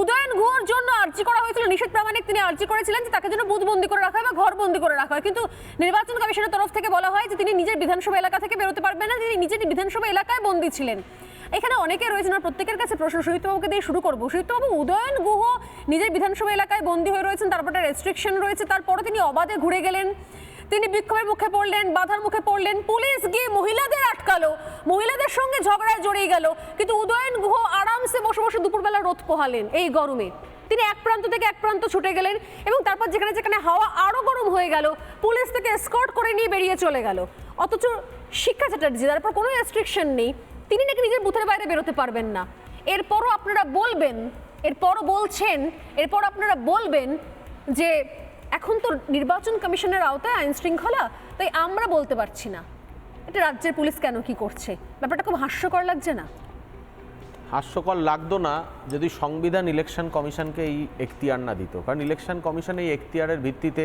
উদয়ন গুহর জন্য আর্জি করা হয়েছিল। নিষেধ প্রামাণিক তিনি আর্জি করেছিলেন যে তাকে যেন বুথবন্দি করে রাখা হয় বা ঘরবন্দি করে রাখা হয়। কিন্তু নির্বাচন কমিশনের তরফ থেকে বলা হয় যে তিনি নিজের বিধানসভা এলাকা থেকে বেরোতে পারবেন না, তিনি নিজের বিধানসভা এলাকায় বন্দী ছিলেন। এখানে অনেকে রয়েছেন আর প্রত্যেকের কাছে প্রশ্ন সুহিতবাবুকে দিয়ে শুরু করব। সুহিতবাবু উদয়ন গুহ নিজের বিধানসভা এলাকায় বন্দী হয়ে রয়েছেন, তারপরে রেস্ট্রিকশন রয়েছে, তারপরে তিনি অবাধে ঘুরে গেলেন। তিনি বিক্ষোভের মুখে পড়লেন, বাধার মুখে পড়লেন, পুলিশ গিয়ে মহিলাদের আটকালো। মহিলাদের সঙ্গে ঝগড়ায় জড়িয়ে গেল, কিন্তু উদয়ন গুহ আরামসে বসে বসে দুপুরবেলা রোদ পোহালেন এই গরমে। তিনি এক প্রান্ত থেকে এক প্রান্ত ছুটে গেলেন এবং তারপর যেখানে যেখানে হাওয়া আরও গরম হয়ে গেল, পুলিশ থেকে এসকর্ট করে নিয়ে বেরিয়ে চলে গেল। অথচ শিক্ষা চ্যাটার্জি তারপর কোনো রেস্ট্রিকশন নেই। তিনি নাকি নিজের বুথের বাইরে বেরোতে পারবেন না। এরপরও আপনারা বলবেন, এরপরও বলছেন এরপর আপনারা বলবেন যে এখন তো নির্বাচন কমিশনের আওতায় আইন শৃঙ্খলা, তাই আমরা বলতে পারছি না। এটা রাজ্যের পুলিশ কেন কি করছে? ব্যাপারটা খুব হাস্যকর লাগছে না? হাস্যকর লাগতো না যদি সংবিধান ইলেকশন কমিশনকে এই এখতিয়ার না দিত। কারণ ইলেকশন কমিশন এই এখতিয়ারের ভিত্তিতে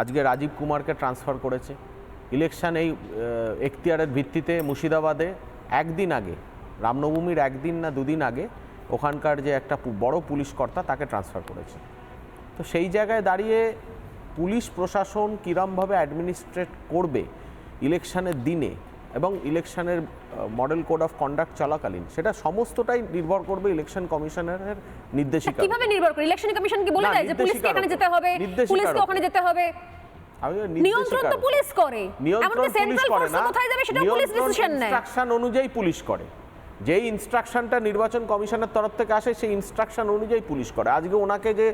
আজকে রাজীব কুমারকে ট্রান্সফার করেছে। ইলেকশন এই এখতিয়ারের ভিত্তিতে মুর্শিদাবাদে একদিন আগে, রামনবমীর একদিন না দুদিন আগে ওখানকার যে একটা বড় পুলিশ কর্তা তাকে ট্রান্সফার করেছে। তো সেই জায়গায় দাঁড়িয়ে পুলিশ প্রশাসন কীরমভাবে অ্যাডমিনিস্ট্রেট করবে ইলেকশনের দিনে এবং ইলেকশানের মডেল কোড অফ কন্ডাক্ট চলাকালীন সেটা সমস্তটাই নির্ভর করবে ইলেকশন কমিশনের নির্দেশিকা কীভাবে নির্ভর করে? ইলেকশন কমিশন কি বলে দেয় যে পুলিশকে এখানে যেতে হবে? পুলিশকে ওখানে যেতে হবে। নিয়ন্ত্রণ তো পুলিশ করে। নিয়ন্ত্রণ এমনকি সেন্ট্রাল ফোর্স কোথায় যাবে সেটা পুলিশ ডিসিশন নেয়। ইনস্ট্রাকশন অনুযায়ী পুলিশ করে। যেই ইনস্ট্রাকশনটা নির্বাচন কমিশনের তরফ থেকে আসে সেই ইনস্ট্রাকশন অনুযায়ী পুলিশ করে। আজকে ওনাকে যে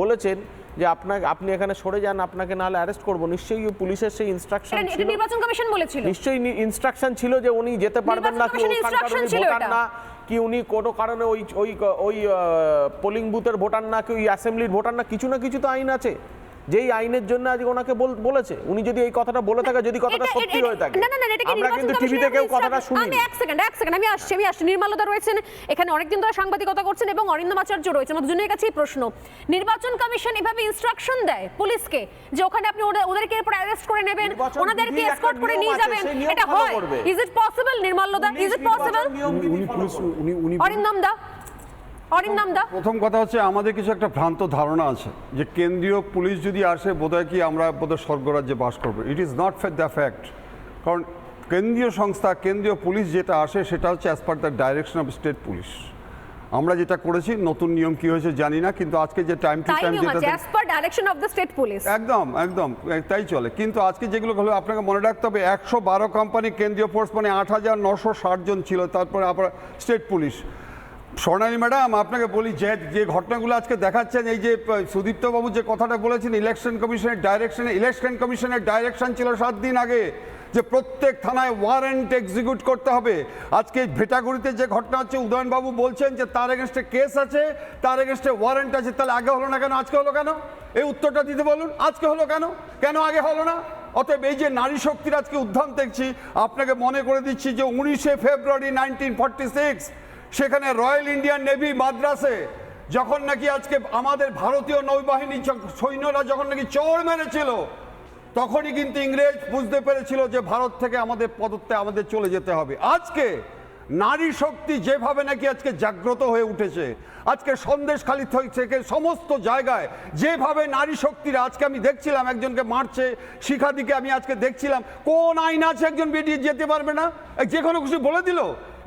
বলেছেন যে আপনাকে আপনি এখানে সরে যান আপনাকে নাহলে অ্যারেস্ট করব নিশ্চয়ই পুলিশের সেই ইনস্ট্রাকশন ছিল। নির্বাচন কমিশন বলেছিল। নিশ্চয়ই ইনস্ট্রাকশন ছিল যে উনি যেতে পারবেন না কি নির্বাচন ওখানকার উনি ভোটার না কি উনি কোনো কারণে ওই ওই ওই পোলিং বুথের ভোটার না কি ওই অ্যাসেম্বলির ভোটার না কিছু না কিছু তো আইন আছে। যেই আইনের জন্য আজকে ওনাকে বলেছে উনি যদি এই কথাটা বলে থাকে যদি কথাটা সত্যি হয়ে থাকে। না না না এটা কি আমরা নির্বাচন কিন্তু টিভিতে কেউ কথাটা শুনি আমি এক সেকেন্ড এক সেকেন্ড আমি আসছি আমি আসছি। নির্মলতা রয়েছেন এখানে অনেকদিন ধরে সাংবাদিকতা করছেন এবং অরিন্দম আচার্য রয়েছেন। আমাদের দুজনের কাছেই প্রশ্ন। নির্বাচন কমিশন এভাবে ইনস্ট্রাকশন দেয় পুলিশকে যে ওখানে আপনি ওদেরকে এরপর অ্যারেস্ট করে নেবেন ওনাদেরকে এসকর্ট করে নিয়ে যাবেন। এটা হয়। ইজ ইট পসিবল নির্মলতা ইজ ইট পসিবল উনি পুলিশ উনি উনি অরিন্দম দা। অরিন্দম দা। প্রথম কথা হচ্ছে আমাদের কিছু একটা ভ্রান্ত ধারণা আছে যে কেন্দ্রীয় পুলিশ যদি আসে বোধহয় কি আমরা বোধহয় স্বর্গরাজ্যে বাস করব। It is not fat the fact কারণ কেন্দ্রীয় সংস্থা কেন্দ্রীয় পুলিশ যেটা আসে সেটা হচ্ছে as per the direction of state police আমরা যেটা করেছি নতুন নিয়ম কি হয়েছে জানি না কিন্তু আজকে যে টাইম টু টাইম যেটা as per direction of the state police একদম একদম তাই চলে। কিন্তু আজকে যেগুলো হলো আপনাকে মনে রাখতে হবে একশো বারো কোম্পানি কেন্দ্রীয় ফোর্স মানে আট হাজার নশো ষাট জন ছিল তারপরে আবার স্টেট পুলিশ স্বর্ণালী ম্যাডাম, আপনাকে বলি, যে যে ঘটনাগুলো আজকে দেখাচ্ছেন, এই যে সুদীপ্তবাবু যে কথাটা বলেছেন ইলেকশন কমিশনের ডাইরেকশনে ইলেকশন কমিশনের ডাইরেকশন ছিল সাত দিন আগে, যে প্রত্যেক থানায় ওয়ারেন্ট এক্সিকিউট করতে হবে। আজকে ভেটাগুড়িতে যে ঘটনা হচ্ছে, উদয়নবাবু বলছেন যে তার এগেনস্টে কেস আছে, তার এগেনস্টে ওয়ারেন্ট আছে, তাহলে আগে হলো না কেন? আজকে হলো কেন? এই উত্তরটা দিতে বলুন, আজকে হলো কেন? কেন আগে হলো না? অতএব এই যে নারী শক্তির আজকে উদ্ধাম দেখছি, আপনাকে মনে করে দিচ্ছি যে উনিশে ফেব্রুয়ারি নাইনটিন ফর্টি সিক্স সেখানে রয়্যাল ইন্ডিয়ান নেভি মাদ্রাসে যখন নাকি আজকে আমাদের ভারতীয় নৌবাহিনী সৈন্যরা যখন নাকি চোর মেরেছিল, তখনই কিন্তু ইংরেজ বুঝতে পেরেছিল যে ভারত থেকে আমাদের পদত্যাগ আমাদের চলে যেতে হবে। আজকে নারী শক্তি যেভাবে নাকি আজকে জাগ্রত হয়ে উঠেছে, আজকে সন্দেশখালী থেকে সমস্ত জায়গায় যেভাবে নারী শক্তিরা, আজকে আমি দেখছিলাম একজনকে মারছে, শিখাদিকে আমি আজকে দেখছিলাম, কোন আইন আছে একজন বেরিয়ে যেতে পারবে না? যে কোনো কিছু বলে দিল?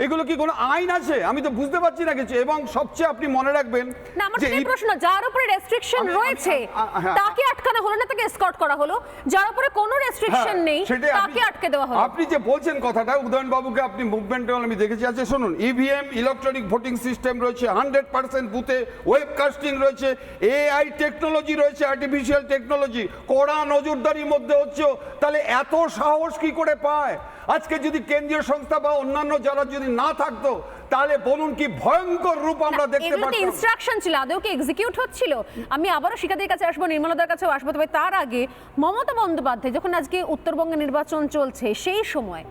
এগুলো কি কোনো আইন আছে? আমি তো বুঝতে পারছি না কিছু। এবং সবচেয়ে আপনি মনে রাখবেন না আমার সেটাই প্রশ্ন। যার উপরে রেস্ট্রিকশন রয়েছে হ্যাঁ। তাকে আটকানো হলো না তাকে এসকর্ট করা হলো। যার উপরে কোনো রেস্ট্রিকশন হ্যাঁ, নেই তাকে আটকে দেওয়া হলো। আপনি যে বলছেন কথাটা উদয়ন বাবুকে আপনি মুভমেন্টে আমি দেখেছি। আচ্ছা শুনুন ইভিএম ইলেকট্রনিক ভোটিং সিস্টেম রয়েছে হান্ড্রেড পার্সেন্ট বুথে ওয়েব কাস্টিং রয়েছে এআই টেকনোলজি রয়েছে আর্টিফিশিয়াল টেকনোলজি কড়া নজরদারির মধ্যে হচ্ছে তাহলে এত সাহস কি করে পায়? আজকে যদি কেন্দ্রীয় সংস্থা বা অন্যান্য যারা যদি না থাকতো তাহলে বলুন কি ভয়ঙ্কর রূপ আমরা দেখতে এগুলোতে পারতাম। ইনস্ট্রাকশন ছিল আদৌ কি এক্সিকিউট হচ্ছিল? আমি আবারও শিকাদের কাছে আসব নির্মলতার কাছেও আসব তবে তার আগে মমতা বন্দ্যোপাধ্যায় যখন আজকে উত্তরবঙ্গে নির্বাচন চলছে সেই সময়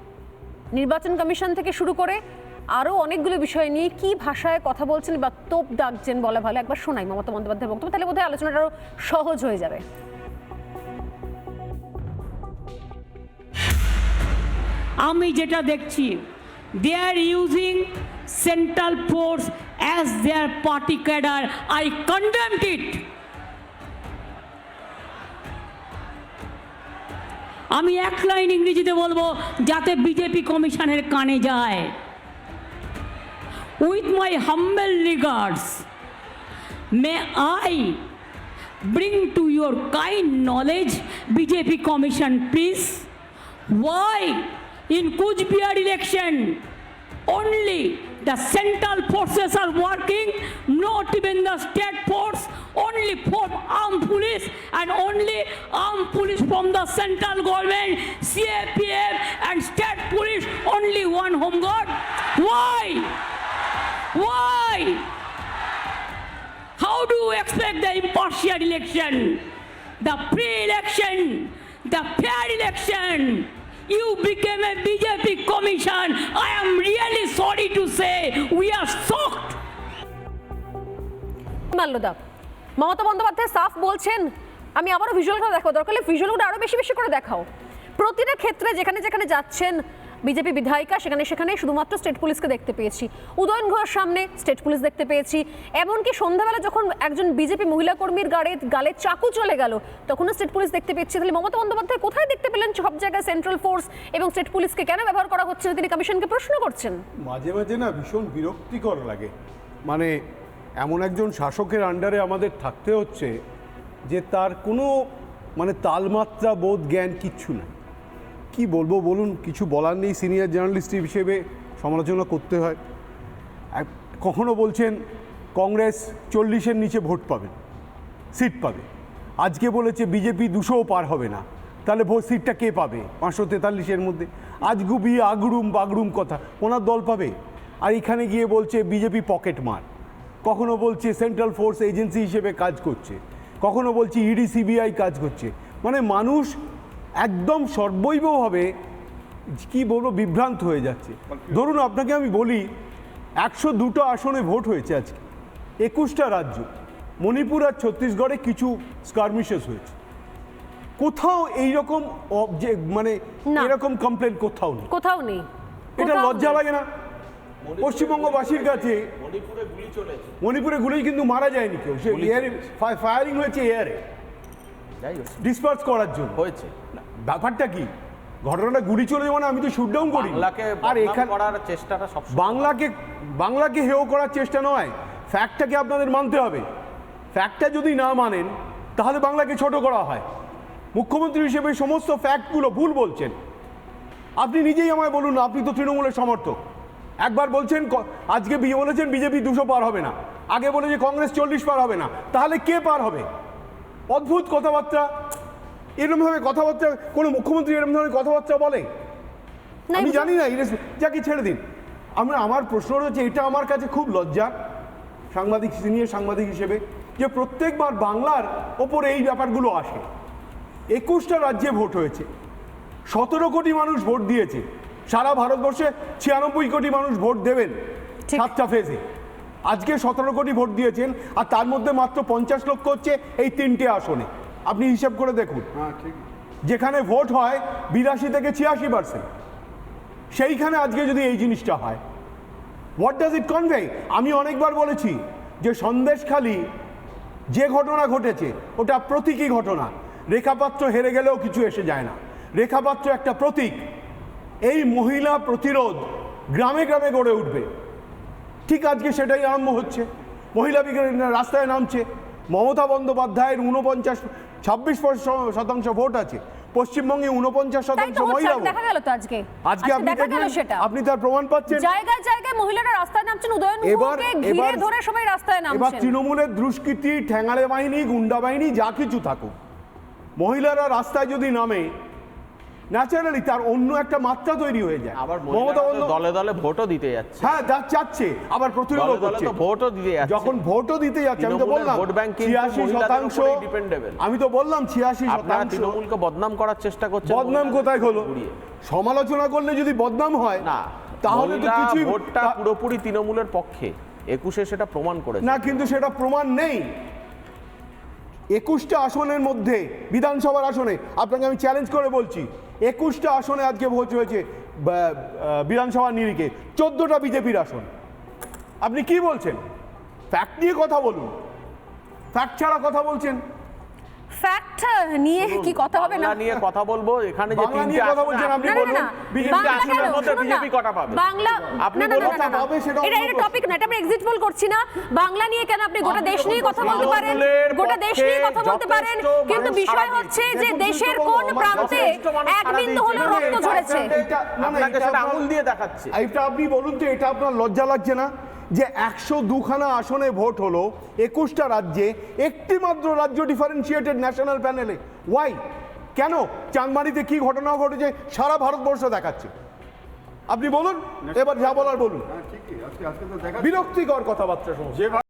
নির্বাচন কমিশন থেকে শুরু করে আরও অনেকগুলো বিষয় নিয়ে কি ভাষায় কথা বলছেন বা তোপ ডাকছেন বলা ভালো একবার শোনাই মমতা বন্দ্যোপাধ্যায় বক্তব্য তাহলে বোধহয় আলোচনাটা আরও সহজ হয়ে যাবে। আমি যেটা দেখছি they are using central force as their party cadre, I condemned it. আমি এক লাইন ইংরেজিতে বলব যাতে বিজেপি কমিশনের কানে যায় with my humble regards may I bring to your kind knowledge BJP Commission, please. Why in Kujbihar election only the central forces are working, not even the state force, only armed police and only armed police from the central government, CAPF and state police, only one home guard. Why? Why? How do you expect the impartial election, the pre-election, the fair election? You became a BJP commission. I am really sorry to say, we are shocked. মাল্যদা মমতা বন্দ্যোপাধ্যায় সাফ বলছেন, আমি আবারও ভিজুয়ালটা দেখাও দরকার হলে ভিজুয়ালগুলো আরও বেশি বেশি করে দেখাও প্রতিটা ক্ষেত্রে যেখানে যেখানে যাচ্ছেন বিজেপি বিধায়িকা, সেখানে সেখানে শুধুমাত্র স্টেট পুলিশকে দেখতে পেয়েছি। উদয়ন ঘোষের সামনে স্টেট পুলিশ দেখতে পেয়েছি। এমনকি সন্ধ্যাবেলা যখন একজন বিজেপি মহিলা কর্মীর গাড়ে, গালে চাকু চলে গেল, তখনও স্টেট পুলিশ দেখতে পেয়েছি। তাহলে মমতা বন্দ্যোপাধ্যায় কোথায় দেখতে পেলেন সব জায়গায় সেন্ট্রাল ফোর্স এবং স্টেট পুলিশকে কেন ব্যবহার করা হচ্ছে? তিনি কমিশনকে প্রশ্ন করছেন। মাঝে মাঝে না ভীষণ বিরক্তিকর লাগে। মানে এমন একজন শাসকের আন্ডারে আমাদের থাকতে হচ্ছে যে তার কোনো মানে তালমাত্রা, বোধ, জ্ঞান কিচ্ছু নাই। কি বলব বলুন, কিছু বলার নেই। সিনিয়র জার্নালিস্ট হিসেবে সমালোচনা করতে হয়। কখনো বলছেন, কংগ্রেস চল্লিশের নিচে ভোট পাবে, সিট পাবে। আজকে বলেছে, বিজেপি দুশোও পার হবে না। তাহলে ভোট সিটটা কে পাবে? পাঁচশো তেতাল্লিশের মধ্যে। আজ গুবিয়ে আগরুম বাগরুম কথা। ওনার দল পাবে। আর এখানে গিয়ে বলছে, বিজেপি পকেট মার। কখনো বলছে সেন্ট্রাল ফোর্স এজেন্সি হিসেবে কাজ করছে। কখনো বলছে ইডি সিবিআই কাজ করছে। মানে মানুষ একদম সর্বৈবভাবে কি বলব বিভ্রান্ত হয়ে যাচ্ছে। ধরুন আপনাকে আমি বলি একশো দুটো আসনে ভোট হয়েছে আজকে। একুশটা রাজ্য মণিপুর আর ছত্তিশগড়ে কিছু স্কারমিশেস হয়েছে। কোথাও এইরকম অবজেক্ট মানে এরকম কমপ্লেন কোথাও নেই। কোথাও নেই। এটা লজ্জা লাগে না। পশ্চিমবঙ্গবাসীর কাছে মণিপুরে গুলি চলেছে। মণিপুরে গুলি কিন্তু মারা যায়নি কেউ। সে এয়ারে ফায়ারিং হয়েছে এয়ারে যাই হোক। ডিসপার্স করার জন্য। হয়েছে। ব্যাপারটা কি? ঘটনাটা গুলি চলে যাওয়া না আমি তো শুটডাউন করি বাংলাকে আর এখানে করার চেষ্টাটা সব বাংলাকে বাংলাকে হেয় করার চেষ্টা নয়। ফ্যাক্টটাকে আপনাদের মানতে হবে। ফ্যাক্টটা যদি না মানেন তাহলে বাংলাকে ছোট করা হয়। মুখ্যমন্ত্রী হিসেবে সমস্ত ফ্যাক্টগুলো ভুল বলছেন। আপনি নিজেই আমায় বলুন না আপনি তো তৃণমূলের সমর্থক। একবার বলছেন আজকে বিয়ে বলেছেন বিজেপি দুশো পার হবে না। আগে বলে যে কংগ্রেস চল্লিশ পার হবে না। তাহলে কে পার হবে? অদ্ভুত কথাবার্তা এরকমভাবে কথাবার্তা কোনো মুখ্যমন্ত্রী এরকম ধরনের কথাবার্তা বলে? আমি জানি না যাকে ছেড়ে দিন। আমরা আমার প্রশ্ন রয়েছে এটা আমার কাছে খুব লজ্জা সাংবাদিক সিনিয়র সাংবাদিক হিসেবে যে প্রত্যেকবার বাংলার ওপরে এই ব্যাপারগুলো আসে। একুশটা রাজ্যে ভোট হয়েছে। সতেরো কোটি মানুষ ভোট দিয়েছে। সারা ভারতবর্ষে ছিয়ানব্বই কোটি মানুষ ভোট দেবেন। সাতটা ফেজে আজকে সতেরো কোটি ভোট দিয়েছেন আর তার মধ্যে মাত্র পঞ্চাশ লক্ষ হচ্ছে এই তিনটে আসনে। আপনি হিসাব করে দেখুন। হ্যাঁ যেখানে ভোট হয় বিরাশি থেকে ছিয়াশি পার্সেন্ট সেইখানে আজকে যদি এই জিনিসটা হয় হোয়াট ডাজ ইট কনভে আমি অনেকবার বলেছি যে সন্দেশখালি যে ঘটনা ঘটেছে ওটা প্রতীকী ঘটনা। রেখাপাত্র হেরে গেলেও কিছু এসে যায় না। রেখাপাত্র একটা প্রতীক। এই মহিলা প্রতিরোধ গ্রামে গ্রামে গড়ে উঠবে। ঠিক আজকে সেটাই আরম্ভ হচ্ছে। মহিলা বিজ্ঞানীরা রাস্তায় নামছে। মমতা বন্দ্যোপাধ্যায়ের উনপঞ্চাশ ছাব্বিশ শতাংশ ভোট আছে। পশ্চিমবঙ্গে উনপঞ্চাশ শতাংশ মহিলা দেখা গেল তো আজকে। আজকে আপনি দেখলেন সেটা। আপনি তার প্রমাণ পাচ্ছেন। জায়গায় জায়গায় মহিলারা রাস্তায় নামছেন উদয়ন এবার এবার ধরে সবাই রাস্তায় এবার নামছেন। তৃণমূলের দুষ্কৃতি ঠ্যাঙাড়ে বাহিনী গুন্ডা বাহিনী যা কিছু থাকুক। মহিলারা রাস্তায় যদি নামে ন্যাচারালি তার অন্য একটা মাত্রা তৈরি হয়ে যায়। আবার মমতা দলে দলে ভোটও দিতে যাচ্ছে। হ্যাঁ যা চাচ্ছে আবার প্রতিরোধ করছে। ভোটও দিতে যাচ্ছে। যখন ভোটও দিতে যাচ্ছে আমি তো বললাম ভোট ব্যাংক কিন্তু ছিয়াশি মহিলাদের শতাংশ উপরেই আমি তো বললাম ছিয়াশি আপনারা শতাংশ তৃণমূলকে বদনাম করার চেষ্টা করছে বদনাম কোথায় হলো? সমালোচনা করলে যদি বদনাম হয় না তাহলে তো কিছুই ভোটটা পুরোপুরি তৃণমূলের পক্ষে। একুশে সেটা প্রমাণ করে না কিন্তু সেটা প্রমাণ নেই। একুশটা আসনের মধ্যে বিধানসভার আসনে আপনাকে আমি চ্যালেঞ্জ করে বলছি একুশটা আসনে আজকে ভোট হয়েছে বিধানসভা নিরিখে। চোদ্দটা বিজেপির আসন। আপনি কি বলছেন? ফ্যাক্ট নিয়ে কথা বলুন। ফ্যাক্ট ছাড়া কথা বলছেন। ফ্যাক্ট নিয়ে কি কথা হবে না? বাংলা নিয়ে কথা বলব এখানে যে তিনটে কথা বলছেন আপনি বলুন বিজেপি আসনের কেন? মধ্যে বিজেপি কটা পাবে? বাংলা আপনি বলুন না, না, পাবে, সেটা এটা এটা টপিক না এটা আমরা এক্সিট পোল করছি না। বাংলা নিয়ে কেন আপনি গোটা দেশ নিয়ে কথা বলতে পারেন? গোটা দেশ নিয়ে কথা বলতে পারেন কিন্তু বিষয় হচ্ছে যে দেশের কোন প্রান্তে এক বিন্দু দিয়েছে। রক্ত ঝরেছে। আপনাকে সেটা আপনার- আঙুল দিয়ে দেখাচ্ছে। এটা আপনি বলুন তো এটা আপনার লজ্জা লাগছে না? যে একশো দুখানা আসনে ভোট হলো একুশটা রাজ্যে একটি মাত্র রাজ্য ডিফারেন্সিয়েটেড ন্যাশনাল প্যানেলে ওয়াই কেন? চাঁদমারিতে কি ঘটনা ঘটেছে? সারা ভারতবর্ষ দেখাচ্ছে। আপনি বলুন এবার যা বলার বলুন। দেখা বিরক্তিকর কথাবার্তা